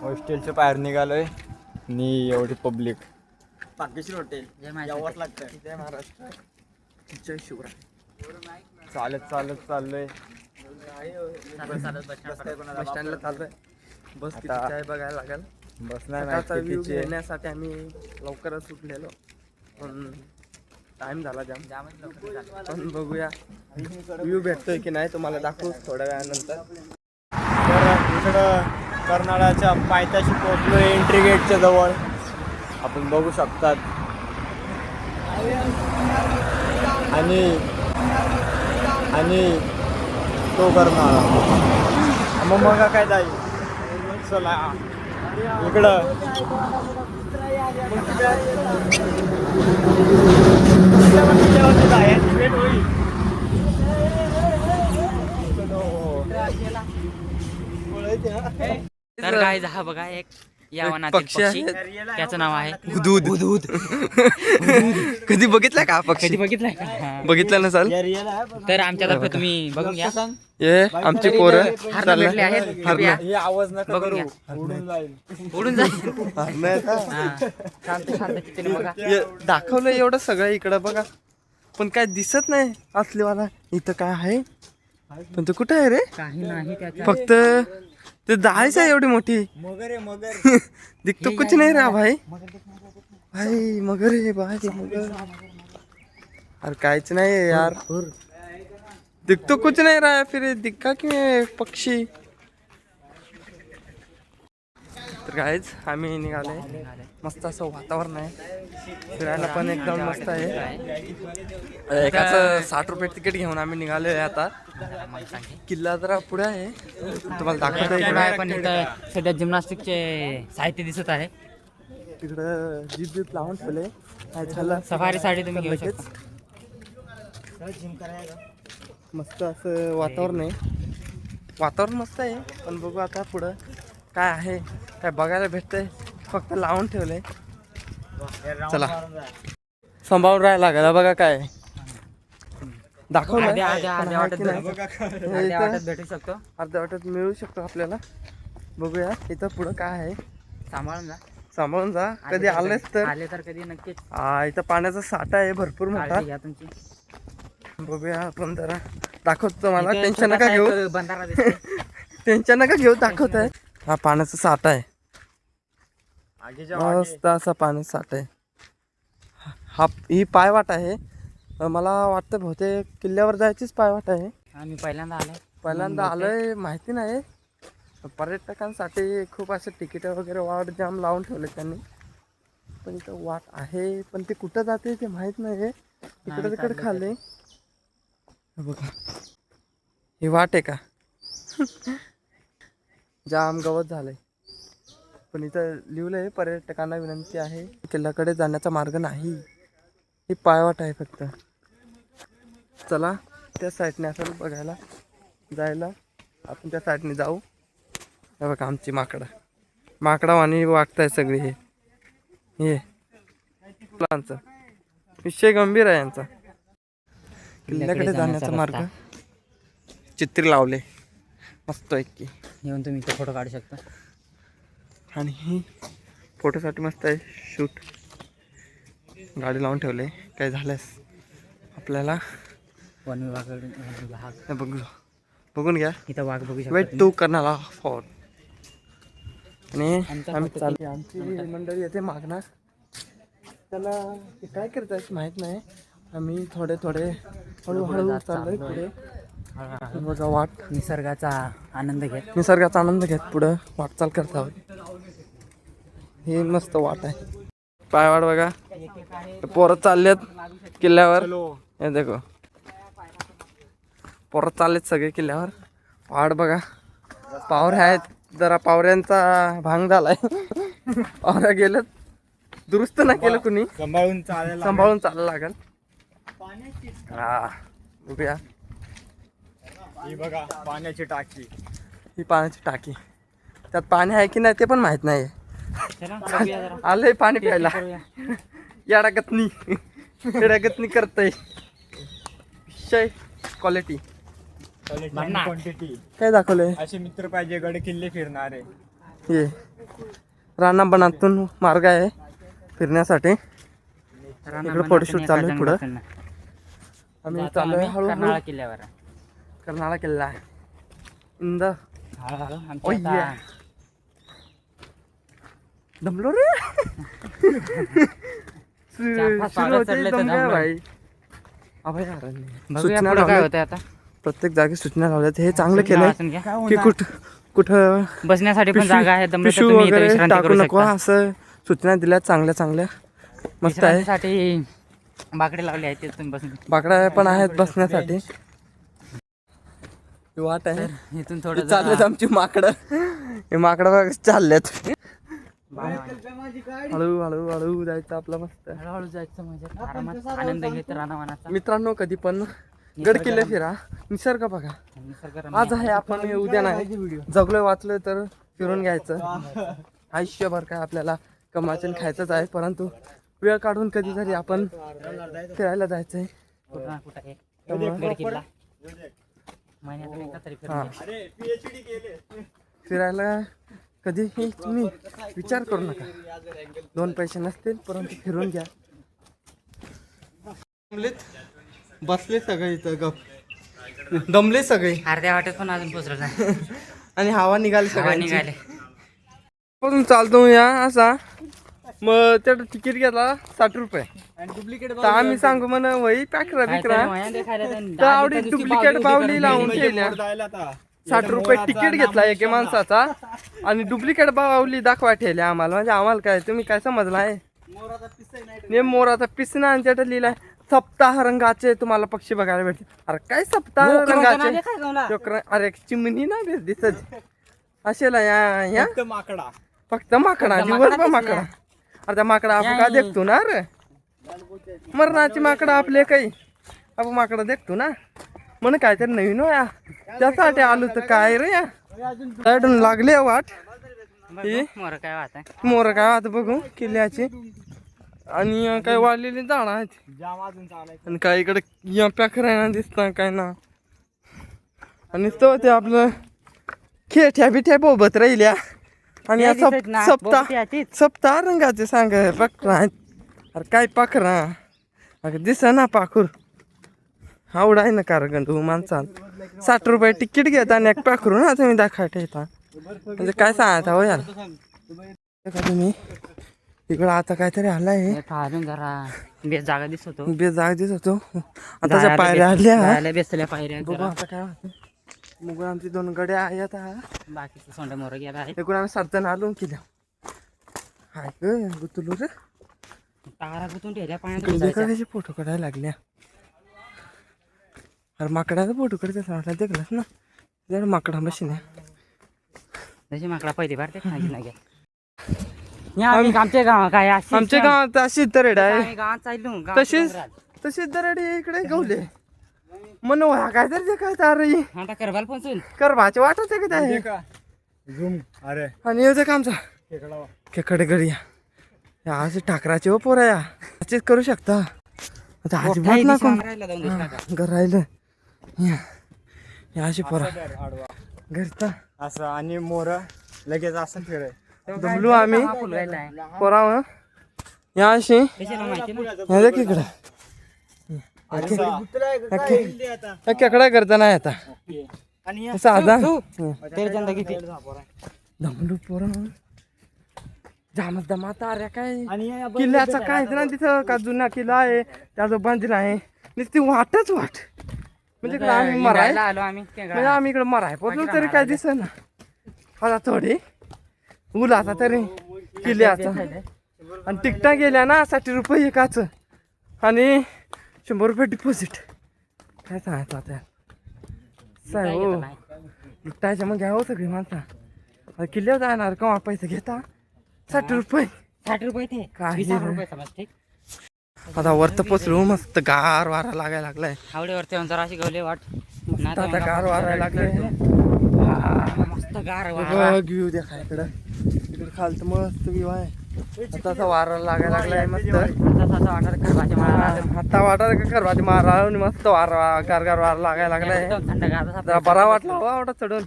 हॉस्टेलच्या बाहेर निघालोय. आणि एवढी पब्लिक पाकिस्तान हॉटेल जय महाराष्ट्र. यावंच लागतं जय महाराष्ट्र. जय शिवराय चालत चालत चाललोय. बस स्टँडला चाललोय. बस किती आता- बघायला लागेल? बस नाही सकाळचा माहिती व्ह्यू कितीची. आहे. घेण्यासाठी आम्ही लवकरच सुटलेलो पण टाइम झाला जाम. पण बघूया. व्ह्यू भेटतोय की नाही तुम्हाला दाखवू थोड्या वेळानंतर. तर इकडं कर्नाळाच्या पायथ्याशी पोहोचलो एंट्री गेटच्या जवळ. आपण बघू शकतात. आणि आणि तो कर्नाळा. मग मग काय जाईल? चला. इकडं. तर काय हा बघा एक या वनातील पक्षी पक्षी. त्याचं नाव आहे दूध. कधी बघितलाय का हा कधी पक्षी बघितलाय का? हा. बघितलं नसाल तर आमच्यातर्फे तुम्ही बघून घ्या. ये आमची पोरं. हरणं भेटले आहेत. हरणं. हे आवाज नका बघून करू. घ्या. उडून जाईल. उडून जाईल. हरणं आहेत हा. हा. शांत शांत चित्तेने बघा. ये, दाखवलं एवढं सगळं इकडं बघा. पण काय दिसत नाही असलीवाला. इथं काय आहे? पण ते कुठं आहे रे? काही नाही त्याच्या फक्त ते जायचं आहे एवढी मोठी. मगर मगर. दिखतो कुछ नहीं रहा भाई. भाई मगर है भाई मगर. अरे काहीच नाही यार. दिखतो कुछ नहीं रहा है फिर दिखा क्यों है पक्षी? काहीच आम्ही निघाले मस्त असं वातावरण आहे. फिरायला पण एकदम मस्त आहे. एकाच साठ रुपये तिकीट घेऊन आम्ही निघालो आहे आता. किल्ला जरा पुढे आहे. तुम्हाला दाखवता पण सध्या जिमनास्टिकचे साहित्य दिसत आहे. तिकडं जीप जीप लावून ठेवले. झालं? सफारीसाठी तुम्ही घेऊ शकता. मस्त असं वातावरण आहे. वातावरण मस्त आहे पण बघू आता पुढं. काय आहे? काय बघायला भेटतंय? फक्त लावून ठेवलंय. चला. सांभाळून राहायला लागला. बघा काय. वाटत भेटू शकतो. अर्ध्या वाटत मिळू शकतो आपल्याला. बघूया इथं पुढं काय आहे. सांभाळून जा. सांभाळून जा. कधी आलेच तर. आले तर कधी नक्कीच. हा इथं पाण्याचा साठा आहे भरपूर मोठा. बघूया आपण जरा. दाखवतो इथे टेन्शन नका घेऊ. टेन्शन नका घेऊ दाखवत आहे हा पाण्याचा साठा आहे. मस्त असा पाण्याचा साठा आहे. हा ही पायवाट आहे. मला वाटतं बहुतेक किल्ल्यावर जायचीच पायवाट आहे. आम्ही पहिल्यांदा आलोय. पहिल्यांदा आलोय माहिती नाही. पर्यटकांसाठी खूप असे तिकीट वगैरे वाट जाम लावून ठेवले त्यांनी. पण इथं वाट आहे पण ते कुठं जाते ते माहीत नाही इकडे तिकडे चाललंय खाले. हे बघा. ही वाट आहे का? जाम गवत झालंय. पण इथं लिहिलंय पर्यटकांना विनंती आहे किल्ल्याकडे जाण्याचा मार्ग नाही. ही पायवाट आहे फक्त. चला त्या साईडने असेल बघायला जायला. आपण त्या साईडने जाऊ. हे बघा आमची माकडं. माकडा आणि वागताय सगळे हे. हे. फुलांचं विषय गंभीर आहे यांचा. किल्ल्याकडे जाण्याचा मार्ग. चित्री लावले. मस्त आहे की. येऊन तुम्ही इथे फोटो काढू शकता. आणि ही फोटोसाठी मस्त आहे. शूट गाडी लावून ठेवले. काय झाल्यास आपल्याला वन विभागाकडून विभाग. बघू बघून घ्या. इथं वाघ बघू शकता वेट टू करणारा फॉर आणि आमचा आम्ही आमची मंडळी येते मागणार. त्याला काय करतात माहीत नाही. आम्ही थोडे थोडे हळूहळू चाललोय. चाललोय. पुढे. बघा वाट. निसर्गाचा आनंद घेत. निसर्गाचा आनंद घेत पुढं वाटचाल करत आहोत. ही मस्त वाट आहे. पायवाट बघा. पोरं चाललेत किल्ल्यावर. हे देखो. पोरं चाललेत सगळे किल्ल्यावर. पहाड बघा. पावऱ्या आहेत. जरा पावऱ्यांचा भांग झालाय. पावऱ्या गेलेत दुरुस्त नाही केलं कुणी. सांभाळून चालायला सांभाळून चालायला लागेल. हा बघूया. ही बघा पाण्याची टाकी. ही पाण्याची टाकी. त्यात पाणी आहे की नाही ते पण माहीत नाही चला बघूया जरा. आलंय पाणी प्यायला. याडागतनी याडागतनी करतय. विषय क्वालिटी. क्वांटिटी काय दाखवलंय? असे मित्र पाहिजे गड किल्ले फिरणारे. हे राणा बनातून मार्ग आहे फिरण्यासाठी. इकडं फोटोशूट चालू आहे पुढं. आम्ही चालू आहे हळूहळू. किल्ल्यावर. कर्नाळा किल्ला आहे इंद. दमलो रे. भाई सूचना आता प्रत्येक जागी सूचना लावल्यात हे चांगलं घ्या. की कुठ कुठं बसण्यासाठी पण जागा आहे इथं वगैरे टाकू नको असं सूचना दिल्या चांगल्या चांगल्या मस्त आहे बाकडे लावले आहेत ते तुम्ही बसून बाकडा पण आहेत बसण्यासाठी वाट आहे. इथून थोडं चाललेत आमची माकडं. हे माकडं बघ चाललेत. हळू हळू हळू जायचं आपलं मस्त. हळूहळू जायचं म्हणजे आरामात आनंद घेत रानावानाचा मित्रांनो कधी पण गड किल्ले फिरा. निसर्ग बघा. आज आहे आपण हे उद्या नाही जगलोय वाचलोय तर फिरून घ्यायचं. आयुष्यभर काय आपल्याला कमायचं आणि खायचंच आहे परंतु वेळ काढून कधीतरी आपण फिरायला जायचंय. कुठं कुठं फिरायला कधीही तुम्ही विचार करू नका. दोन पैसे नसतील परंतु फिरून घ्या. बसले सगळे इथं गप. दमले सगळे. अर्ध्या वाटेत पण अजून पोचलो नाही. आणि हवा निघाली हवा सगळ्यांची. निघाले. चालतो या असा. मग त्याचं तिकीट घेतला साठ रुपये. तर आम्ही सांगू म्हण वही पॅकरा बिकरा तर आवडी डुप्लिकेट बावली लावून ठेवल्या साठ रुपये तिकीट घेतला एके माणसाचा. आणि डुप्लिकेट बावली दाखवा ठेवल्या आम्हाला. म्हणजे आम्हाला काय तुम्ही काय समजला आहे ने मोराचा पिसना आणि त्याच्यात लिहिलाय सप्ताह रंगाचे तुम्हाला पक्षी बघायला भेटते अरे काय सप्ताह रंगाचे? अरे चिमणी ना दिस- दिसत. असेल या या? माकडा. फक्त माकडा दिवसभर माकडा अरे त्या माकडा आपण का देखतो ना रे? मरणाची माकडा आपले काही. आपण माकडा देखतो ना? म्हण काहीतरी नवीन हो या त्यासाठी आलो तर काय रे या? लाईटून लागले वाट. मोर काय वाहत मोर काय आता बघू किल्ल्याची. आणि काय वाढलेली झाडं आहेत. आणि काय इकडे या पॅकरायना दिसत काय ना. आणि तो ते आपलं खेठ्या बिठ्या बोबत राहिल्या. आणि या सप रंगाचे सांग पाखरं अरे काय पाखरा अगं दिस ना पाखूर आवड आहे ना कारगंडू माणसात साठ रुपये तिकीट घेता आणि एक पाखरू ना तुम्ही दाखवा येता म्हणजे काय सांगता हो यार तुम्ही इकडं आता काहीतरी आलाय अजून जरा बेस जागा दिसत होतो बे जाग दिसत आताच्या पायऱ्या आल्या बेसल्या पायऱ्या. आता काय मग आमची दोन गड्या आहेत हा. बाकीचं सोंड मोर गेला आहे एकूण आम्ही सात जण आलो केल्या हाय ग गुतुलू रे. तारा गुतून ठेवल्या पाण्यात फोटो काढायला लागल्या. अरे माकडाचा फोटो काढायचा वाटला देखलास ना. जरा माकडा मशीन आहे. जशी माकडा पहिले भरते खायची नाही आमच्या गाव काय आमच्या गावात अशी दरेड आहे. गावात गावात तशीच. तशीच दरेड इकडे गवले. मन काय तरी ते काय आता करबाल पोचून कर भाचे वाटत आहे का ते? का? झुम. अरे. आणि येऊ का आमचा? खेकडा गडी या. असे ठाकराचे हो पोरा या. असेच करू शकता. आता अजिबात. घर राहिलं. या. अशी पोरा. आडवा घरचा. असं आणि मोर लगेच असं फिराय दमलो आम्ही. हा. पोरा हो. या अशी इकडं या खेकडा करता नाही आता. आणि साधा तेरे चंदा किती? पोरा अरे काय? किल्ल्याचा काय ना तिथं का जुना किल्ला आहे त्याचं बांधला आहे नुसती वाटच वाट. म्हणजे इकडं आम्ही मराय हिंडायला आलो आम्ही ते म्हणजे. आम्ही इकडे मराय. पोचलो तरी काय दिसत ना आता थोडी. उलाचा तरी किल्ल्याचा. आणि तिकटा गेल्या ना साठी रुपये एकाच. आणि शंभर रुपये डिपॉझिट काय सांगायचं आता? साहेब काय हो. लुटायच्या मग घ्या हो सगळी माणसा. किल्ल्यावर जाणार केव्हा पैसे घेता? साठी रुपये. साठ रुपये ते. ठीक आता वरत पोचलो मस्त गार वारा लागायला लागलाय. आवडीवरती जरा अशी गवले वाट. आता गार वारायला लागलाय मस्त गार व्ह्यू देखा इकडं. इकडं खालतं मस्त व्ह्यू आहे. आता असा वारा लागायला लागलाय मस्त. असं मारा मस्त वारा गार वारा लागायला लागलाय. जरा बरा वाटला हो आवडा चढून.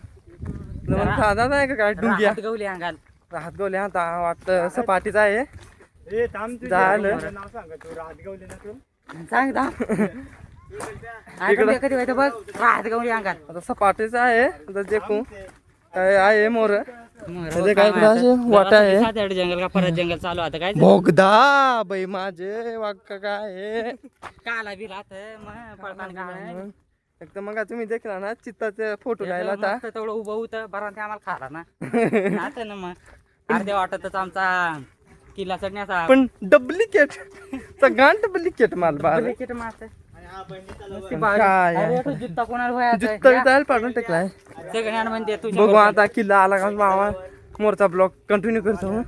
साधा नाही का काय? डुंग्या. राहत गवली आता वाटतं. सपाटीचा आहे. ए थांब तुझं झालं. सांगा आता सपाटीचा आहे. आता देखू. काय आहे मोर? त्याचे काय असे? वाटा आहे. सात जंगल का? परत जंगल चालू आता काय बोगदा बाई माझे वाक्य काय आहे? काला बी राहत मग एक तर मग तुम्ही देखला ना चित्ताचे फोटो राहिला आता. मस्त तेवढं उभं होतं बरं ते आम्हाला खाला ना. आता ना मग. अर्ध्या वाटतच आमचा किल्ला चढण्याचा पण डुप्लिकेट. सगळ्यां डुप्लिकेट माल पण बाजू. काय जुत्ता कोणाला जुत्ता पाडून टाकलाय. तुझ्या बघू आता किल्ला आला का मामा मोरचा ब्लॉक कंटिन्यू करतो.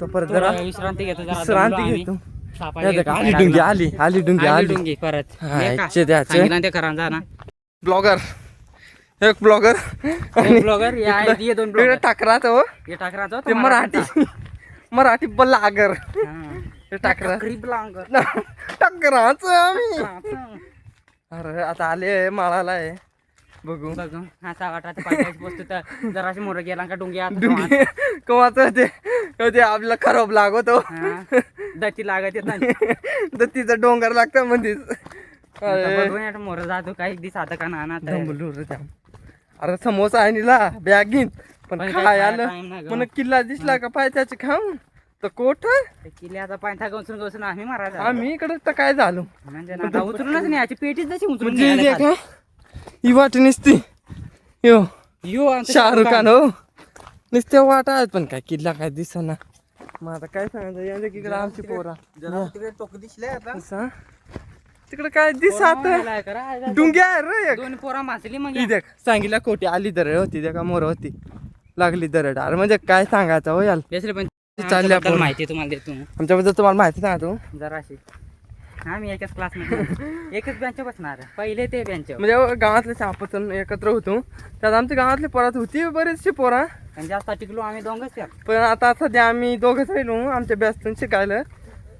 तो परत जरा विश्रांती घेतो जरा विश्रांती घेतो. आम्ही. आली. डुंगी आली आली डुंगी आली आली. डुंगी परत. हा, हे का? इच्छे द्यायचे. सांगितलं ते करा जा ना. ब्लॉगर. एक ब्लॉगर. ब्लॉगर ये दोन इकडे ब्लॉगर टाकरा तो हे टाकराचं ते मराठी मराठी बलागर. हा. टाकरा टाकराच आम्ही. हा. अरे आता आले माळाला आहे. बघू. बघ. असा वाटत पाठवायची वस्तू तर जराशी मोर गेला का डुंगी आता डुंगी. कवाच ते ते आपल्याला खराब लागतो हा. दची लागत येत नाही. तर तिचं डोंगर लागतं या मोर जातो काही दिस आता का ना. अरे समोसा आहे निला बॅग घेईन पण काय आलं. पण किल्ला दिसला का पाय त्याचे खाऊन? तर कोठ? किल्ल्याचा पायथा गवसून गवसून आम्ही मारायला आम्ही इकडे तर काय झालो? म्हणजे उचलूनच नाही याची पेटीच जशी उचलून म्हणजे हे वाट निसती. यो. यो शाहरुख खान हो. नुसते वाट आहेत पण काय किल्ला काय दिसना. मग आता काय सांगायचं? यांच्या इकडे आमची पोरा. तिकडे काय दिसत पोरं करा. डुंग्या आहे रे एक. दोन पोरा मासली मग ही देख सांगितलं खोटी आली दरड होती त्या का मोर होती. लागली दरड. अरे म्हणजे काय सांगायचं हो याल? पण चालल्या आमच्याबद्दल. माहिती तुम्हाला देतो. आमच्याबद्दल तुम्हाला माहिती सांगा तू जराशी आम्ही एकाच क्लासमध्ये एकच बेंच बसणार. पहिले ते बेंच म्हणजे गावातले सापचन एकत्र होतो. त्यात आमच्या गावातली पोरात होती बरीचशी पोरा. आणि जास्त टिकलो आम्ही दोघच त्या पण आता सध्या आम्ही दोघंच राहिलो आमच्या बॅचतून शिकायला.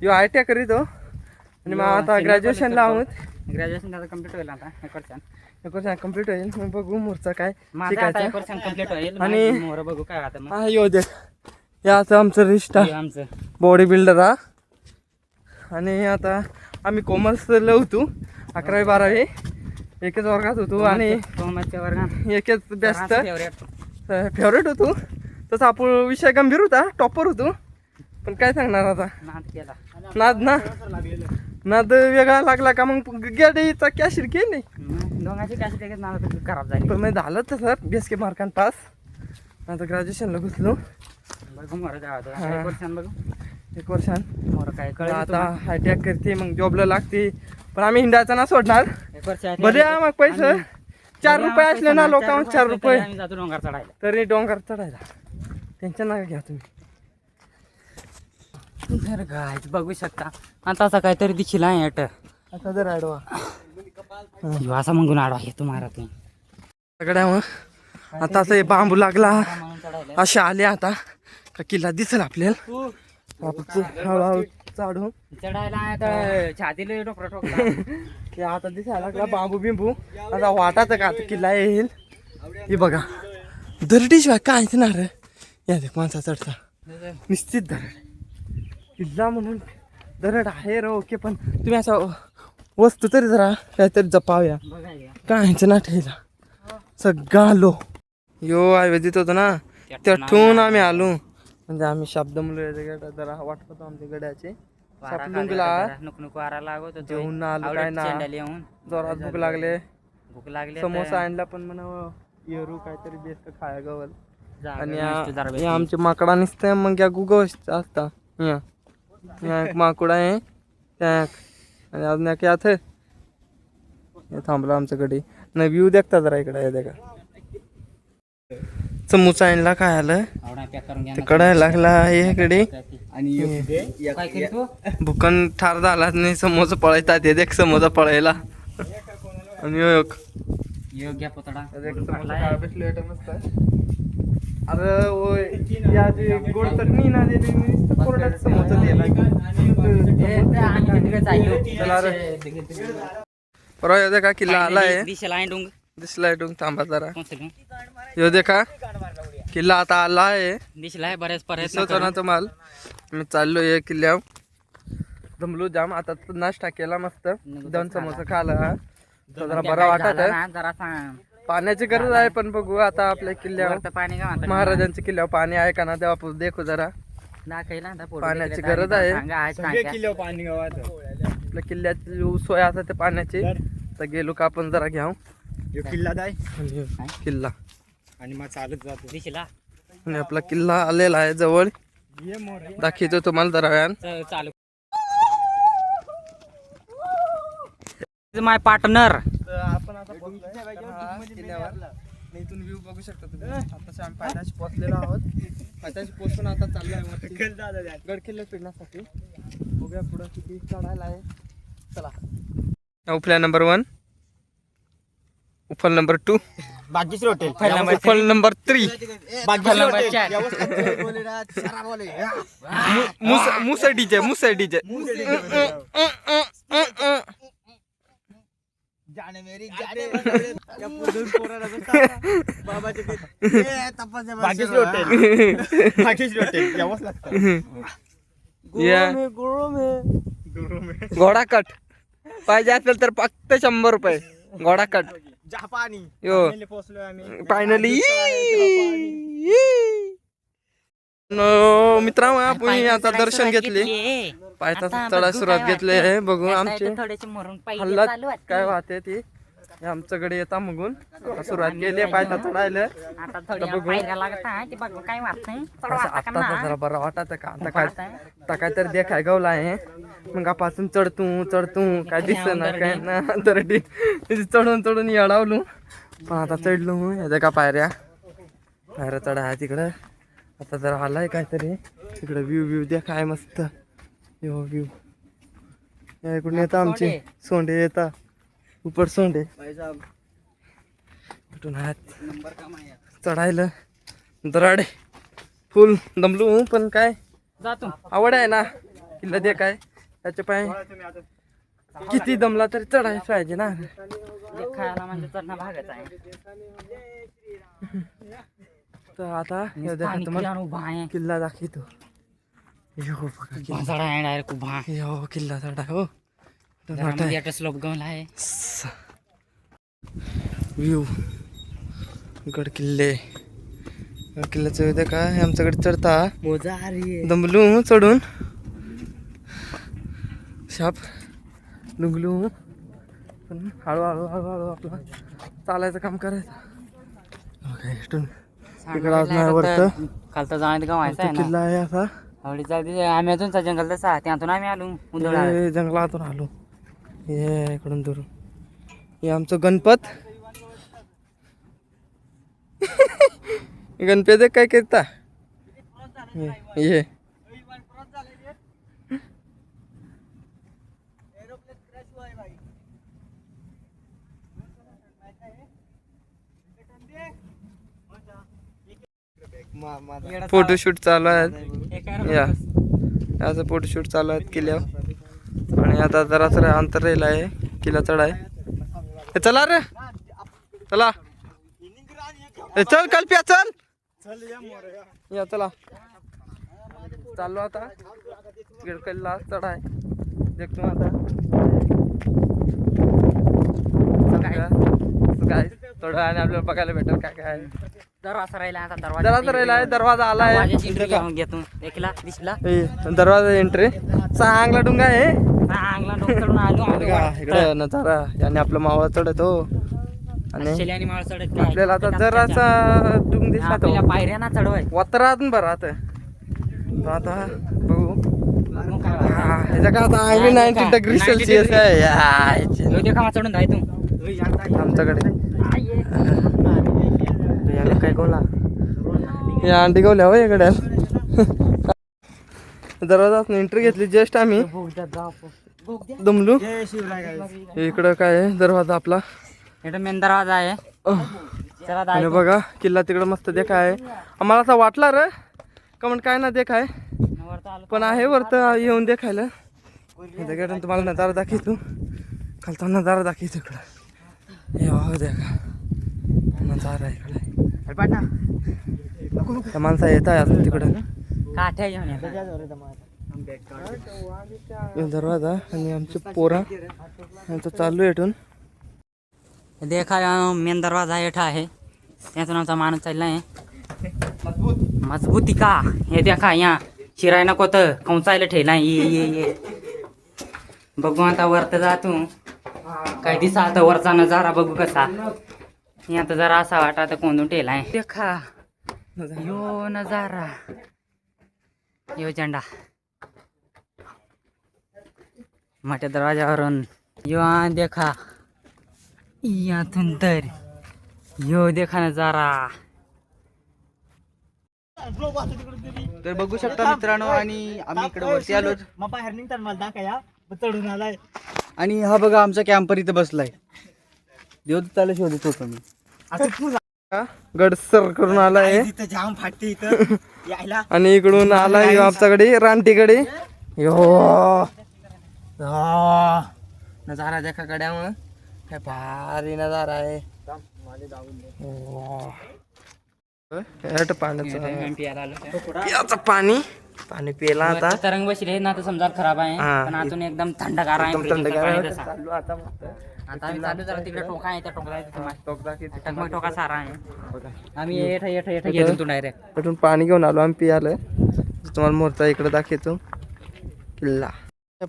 यो आय टी करीतो आणि मग आता ग्रॅज्युएशनला आहोत. ग्रॅज्युएशन त्याचं कंप्लीट होईल आता एक वर्षान एक वर्ष कंप्लीट होईल. मग बघू मोरचा काय आता शिकायचं. कंप्लीट होईल. आणि- मोर बघू काय आता हा यो देख याचं आमचं रिष्टा हे आमचं. बॉडी बिल्डर हा. आणि आता आम्ही कॉमर्सला होतो. अकरावी बारावी. एकच वर्गात होतो आणि कॉमर्सच्या वर्गात. एकच बॅस्ट फेवरेट होतो. तसा आपण विषय गंभीर होता टॉपर होतो. पण काय सांगणार आता? नाद केला. नाद ना? नाद वेगळा लागला का मग? गाडीचा कॅशिर केली दोघांची नाद खराब झाली. पण मग झालं तसं बी एस के मार्कान पास आता ग्रॅज्युएशनला घुसलो. बघू मोर. एक वर्षान. मोर काय कळलं आता हायटॅक करते मग जॉबला लागते. पण आम्ही हिंडायचा ना सोडणार. एक वर्ष आहे. भले मग पैसे. आम्ही- चार रुपये आम्हाला असले ना पैसे लोकांवर नाही, चार असले रुपये. तरी आम्ही जातो डोंगर चढायला. तरी डोंगर चढायला. टेन्शन नका घ्या तुम्ही. जर काय बघू शकता. आता असं काहीतरी दिशील आहे अट आता जर आडवा. असा मग आडवा येतो मारा तू सगळ्या मग. आता असं हे बांबू लागला. असे आले आता. का किल्ला दिसेल आपल्याला? आपण च- हळूहळू चाडू चढायला तर छातीला की आता दिसायला लागला बांबू बिंबू. आता वाटाचं का आता किल्ला येईल? हे बघा. दरडीशिवाय काहीच ना रे या देख माणसा चढता. निश्चित दरड. किल्ला म्हणून दरड आहे रे ओके पण तुम्ही असं वस्तू तरी जरा काहीतरी जपाव्या. काहीच ना ठेला सगळं आलो यो आयुर्वेदित होतो ना? त्याठून आम्ही आलो. म्हणजे आम्ही शब्द मुलं जरा वाटत होतो आमच्या गड्याचे. लागत आलो काय ना. जोरात भूक लागले. भूक लागली समोसा आणला पण म्हणा येरू काहीतरी बेस्ट खाया गवल. आणि आमचे माकडा निसते मग या गुगव असता. या. माकुड आहे. त्या एक. आणि अजून एक यात हे थांबला आमच्याकडे. न व्ह्यू देखता जरा इकडे हे देखा. समोसा आणला काय आलं? कडायला लागला हे इकडे. आणि काय करतो भुकन ठार झाला नाही समोसा पळायचा ते देख समोसा पळायला. आणि. योग्य पोतडा अरे ओय या जे गोड चटणी ना नुसतं कोरडाच समोसा दिला. परवा येऊ दे का किल्ला आलाय. दिशेला आहे डोंग दिसलाय डोंग थांबा जरा कोणतं डोंग? येऊ दे का किल्ला आता आला आहे. दिसलाय बरेच प्रयत्न दिसतो ना तुम्हाला मी चाललोय किल्ल्यावर. दमलो जाम आता नाश्ता केला मस्त. दोन समोसा खाला. जरा बरा वाटत आहे. पाण्याची गरज आहे पण बघू आता आपल्या किल्ल्यावर. पाणी महाराजांच्या किल्ल्यावर पाणी आहे का ना तेव्हा देखू जरा. पाण्याची गरज. आहे. सांगा आज सगळे सांगा. किलो पाणी गावात आपल्या किल्ल्याची जी सोय असते ते पाण्याची. तर गेलो का आपण जरा घ्याव. ह्यो किल्ला दाय किल्ला. आणि मग चालत जातो. दिसला आणि आपला किल्ला आलेला आहे जवळ. ये मोर दाखवतो तुम्हाला च- चालू. My partner. आपण आता किल्ल्यावर. इथून व्ह्यू बघू शकता तुम्ही. आता आम्ही पायथ्याशी पोहोचलेलो आहोत. पायथ्याशी पोहोचून आता चाललो आहे वरती गड किल्ले फिरण्यासाठी. बघूया पुढं किती चढायला आहे. चला. उपल्या नंबर वन उफल नंबर टू. बाकीच हॉटेल उफल नंबर थ्री नंबर चार. मुस डीजे मुस डीजे. बाकीच हॉटेल यावंच लागतं. घोडा कट. पाहिजे असेल तर फक्त शंभर रुपये. घोडा कट. जपानी. यो. Finally पोहोचलोय आम्ही. फायनली मित्रांनो आपण आता दर्शन घेतले. पायथा चढा सुरुवात घेतले बघू आमचे थोडेसे मरून हल्लात काय वाहते ती. आमच्याकडे येता मगून. सुरुवात केली पायथा चढायला आता थोडी पायऱ्या लागत आहे ते बघ काय वाटत नाही असं आता जरा बरं वाटत का? आता काय आता काय तर देखाय गवला आहे. मग पासून चढतू चढतू. काय दिसत ना काय ना तर चढून चढून येडावलो. पण आता चढलो मग. ह्याच्या का पायऱ्या. पायऱ्या चढा आहे तिकडं. आता जरा आलाय काहीतरी. तिकडं व्ह्यू व्ह्यू देखाय मस्त. यो व्ह्यू या इकडून येतं आमचे. सोंडे येता. उपर सोंडे. कुठून आहेत चढायला. दराडे. फुल दमलू पण काय? जातो. आवड आहे ना? किल्ला दे काय? त्याच्या पाय. किती दमला तरी चढायला पाहिजे ना. खायला म्हणजे चढणं भागच आहे. तर आता तुम्हाला किल्ला दाखवतो. यो बघा किल्ला. भाजडा आहे डायरेक्ट उभा. यो किल्ला चढा हो जरा स्लोप गवला आहे. व्ह्यू गड किल्ले किल्ल्याचं उद्या काय आमच्याकडे चढता. दमलू चढून. शाप. डुंगलू पण हळूहळू हळूहळू आपलं चालायचं काम करायचं. बघा, इथून इकडं अजून आहे वरतं. खालतं जाण्यात गवायचं आहे किल्ला आहे असा. आवडीचा आम्ही अजूनचा जंगल तसा त्यातून आम्ही आलो. जंगलातून आलो. हे इकडून दुरून. हे आमचं गणपत. गणपती काय करता? हे हे. फोटोशूट चालू आहे या. याचं फोटोशूट चालू आहेत किल्ल्यावर आणि आता जरा जरा अंतर राहिलं आहे. किल्ला चढाय ए, चला रे. चला. ए, चल कल्प्या चल. या चला. चाललो आता. तिकडे किल्ला चढाय देखतो आता. काय थोडं आणि आपल्याला बघायला भेटेल काय काय आहे. दरवाजा राहिला आता दरवाजा दरवाजा राहिला आहे दरवाजा आला आहे दरवाजाची entry घेऊन घेतो देखला दिसला? ए, दरवाजा एंट्री चांगला डुंगा आहे. चांगला डोंगर चढून आलो आम्ही बघा, वर. इकडं नजारा. याने आपलं मावळ चढतो. आणि शेली आणि माळ चढत काय. आपल्याला आता जरासा डुंग दिसला आपल्याला तो. पायऱ्या ना चढवाय. वतरात बरं आता. तर आता बघू. मग काय वाटतं? हा, ह्याच्या का आता आहे नाईन्टी डिग्री 90 सेल्सिअस आहे. या, ह्याची. ह्यो देखा मग चढून जाय तू. आमच्याकडे. काय या अंडी गवल्या हो इकडे? दरवाजात एंट्री घेतली जस्ट आम्ही. दमलू. इकडं काय दरवाजा आपला. इकडे मेन दरवाजा आहे. आणि बघा किल्ला तिकडं मस्त देखा आहे आम्हाला असं वाटला रे. कमन काय ना देखाय. पण आहे वरत येऊन देखायला. त्याच्याकडून तुम्हाला नजारा दाखवतो. खालचा नजारा दाखवतो इकडं. हे देखा नजारा इकडे. पाठ ना त्या माणसा येत आहे अजून तिकडं. काठ्या घेऊन येतात. हे दरवाजा आणि आमचे पोरा. यांचं चालू आहे इथून. देखा मेन दरवाजा हेठा आहे. त्यातून आमचा माणूस चालला आहे. मजबूती का हे देखा या शिराय नको तर कंचायला ठेला. ये ये ये. बघू आता वरत जातो. काय दिसा आता वरचा नजारा बघू कसा. हे आता जरा असा वाटा आता कोंडून ठेलाय देखा. यो नजारा. यो झेंडा. मोठ्या दरवाजावरून यो आ देखा. यातून तर. यो देखा नजारा. तर बघू शकता मित्रांनो आणि आम्ही इकडे वरती आलो. मग बाहेर निघतात मला दाखया चढून आलाय. आणि हा बघा आमचा कॅम्पर इथं बसलाय. देवदत्ताला शोधत होतो मी. गडसर करून आलाय. इथं जाम फाटते इथं. यायला. आणि इकडून आलाय आमच्याकडे रानटीकडे. यो. नजारा देखा गड्यामुळं. काय भारी नजारा आहे. पाण्याचं पाणी. पाणी पिला आता. तरंग बसले ना तर समजा खराब आहे. पण आतून एकदम थंडगार आहे. थंडगार आता. आता आम्ही चालू जरा तिकडे टोका आहे त्या टोकला टोक दाखवते. टकमक टोका सारा आहे. आम्ही येठ येठ येठ घेतो तू डायरेक्ट इथून पाणी घेऊन आलो आम्ही पियालं. तुम्हाला मोरचा इकडे दाखवतो. किल्ला.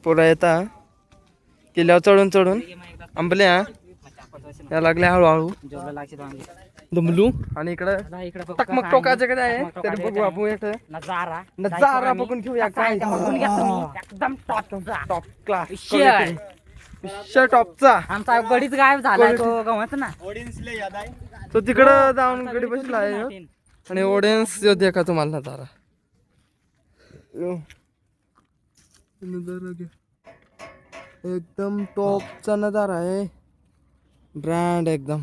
पोरा येता किल्ल्यावर चढून चढून. आंबल्या या लागल्या हळूहळू. दमलू. आणि इकडं टकमक कसं टोकाच्याकडे आहे. तरी बघू. आपण येतं नजारा. नजारा बघून घेऊया काय. एकदम टॉपचा. टॉप क्लास विषय. टॉपचा आमचा गडीच गायब झालाय तो गवत ना तो तिकडं जाऊन गडी बसला आहे. आणि ऑडियन्स जो देखा तुम्हाला नजारा यो. नजारा. एकदम टॉपचा नजारा आहे ब्रँड एकदम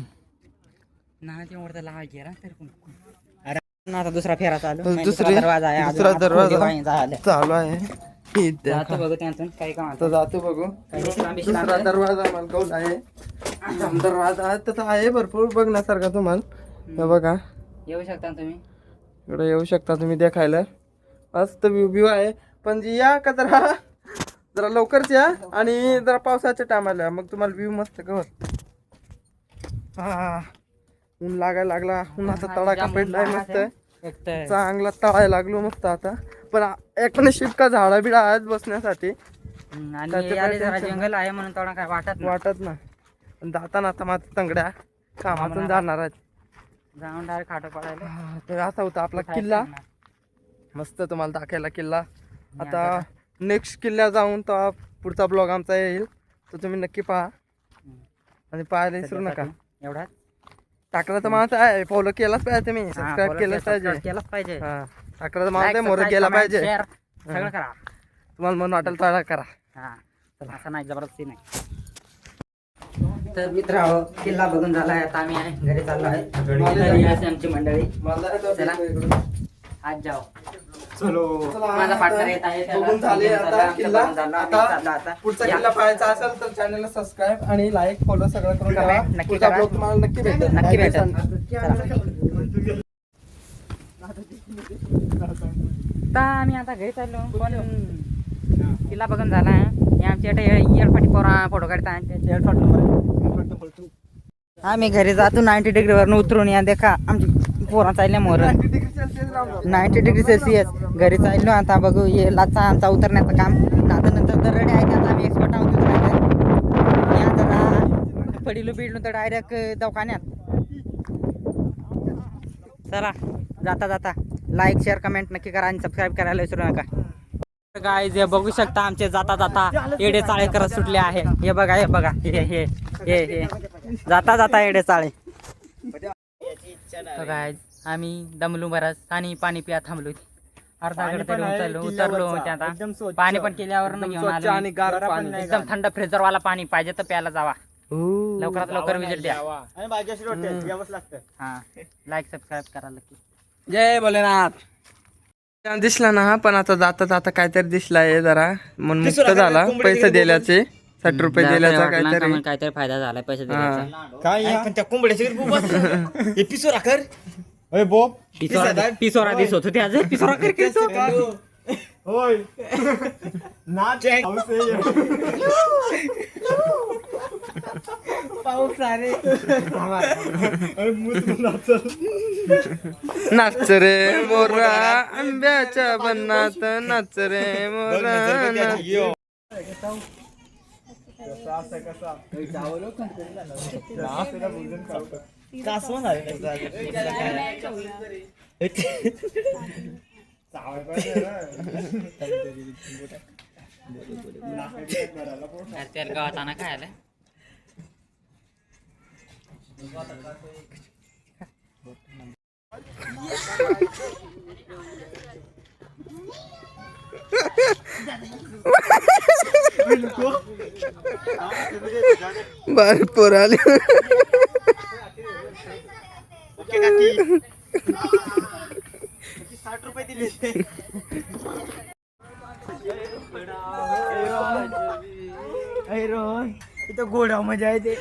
ना आता दुसरा फेरा चालू दुसरी- दरवाजा आहे दुसरा दरवाजा. झालं. चालू आहे हे. जातो बघू काम आता. जातो बघू. दुसरा? दरवाजा मालकौल आहे? दरवाजा तसा आहे भरपूर बघण्यासारखा तुम्हाला. हे बघा. येऊ शकता तुम्ही? इकडे येऊ शकता तुम्ही देखायला. मस्त व्ह्यू व्यू आहे. पण जी या का जरा? जरा लवकरच या आणि जरा पावसाच्या टायमाला मग तुम्हाला व्ह्यू मस्त कवर. हा. ऊन लागायला लागला. उन्हाचा तडाखा पेटलाय मस्त. चांगला तळायला लागलो मस्त आता. पण एक पण शिटका झाडा बिडा आहेत बसण्यासाठी? हम्म, आणि त्याचं याले काय जरा tension? जंगल आहे म्हणून थोडा काय वाटत नाही. वाटत ना पण जाताना आता माझ्या तंगड्या कामातून जाणार आहेत. जाऊन डायरेक्ट खाटो पडायला. हा, तर असा होता आपला किल्ला. मस्त तुम्हाला दाखवायला किल्ला. आता नेक्स्ट किल्ला जाऊन तो पुढचा ब्लॉग आमचा येईल. तो तुम्ही नक्की पहा. आणि पाहायला विसरू नका. एवढा टाकला तर माझा आहे. फॉलो केलाच पाहिजे तुम्ही. सबस्क्राईब केलंच पाहिजे. केलंच पाहिजे. हा. माझा Like, मोर comment, पाहिजे. सगळं करा. तुम्हाला म्हणून वाटेल तळा करा. हा. असं नाही जबरदस्ती नाही. तर मित्र किल्ला बघून झालाय. आता आम्ही आहे घरी चाललो आहे. घरी आहे आमची मंडळी. चला. आज जाओ माझा पार्टनर येत आहे त्याला बघून झाले घेऊन चाललो, आता आमचं किल्ला. बघून झालं, आम्ही चाललो आता. आता. पुढचा या. किल्ला पाहायचा असेल तर चॅनलला सबस्क्राईब आणि लाईक फॉलो सगळं करून करा, नक्की पुढचा करा. ब्लॉग तुम्हाला नक्की भेटेल. नक्की काही भेटेल. आता आम्ही आता घरी चाललो पण किल्ला बघून झाला आहे आमच्या इथे एअरपाटी पोरा फोटो काढता. आम्ही घरी जातो नाईन्टी डिग्रीवरनं उतरून या देखा. आमची पोरा चालल्या मोर. Degree Celsius ninety degree Celsius घरी चाललो आता बघू ये लाचा आमचा उतरण्याचं काम. आता नंतर तर रेडी आहे आता आम्ही एक्सपर्ट आहोत पडिलो बिडलो तर डायरेक्ट दवाखान्यात. चला जाता जाता. लाईक शेअर कमेंट नक्की करा आणि सबस्क्राईब करायला विसरू नका. गाय जे बघू शकता आमचे जाता जाता येडे चाळे करत सुटले आहे. हे बघा हे बघा हे हे हे हे. जाता जाता येडे चाळे. काय आम्ही दमलू बराच आणि पाणी पिया थांबलो अर्धा किल्ल्यावरचा. उतरलो ते आता. पाणी पण केल्यावर एकदम थंड फ्रीजर वाला पाणी पाहिजे तर प्यायला जावा. हो. लवकरात लवकर विजिट द्या. हा. लाईक सबस्क्राईब करा नक्की. जय भोलेनाथ. दिसला ना पण आता जाता जाता काहीतरी दिसलाय जरा. मन मुक्त झाला. पैसे दिल्याचे साठ रुपये दिल्याचा काहीतरी. काहीतरी फायदा झालाय पैसे दिल्याचा. काय पण त्या कोंबड्याची पिसोरा पिसोरा दिसत होते आज. पिसोरा कर होय. नाच पाऊस अरे अरे मूत नाचल. नाच रे मोरा आंब्याच्या बनात नाच रे मोरा नाच. तेल गावात आणा काय आलं बारीक पोर आले साठ रुपये दिले. इथं गोडा मजा आहे ते.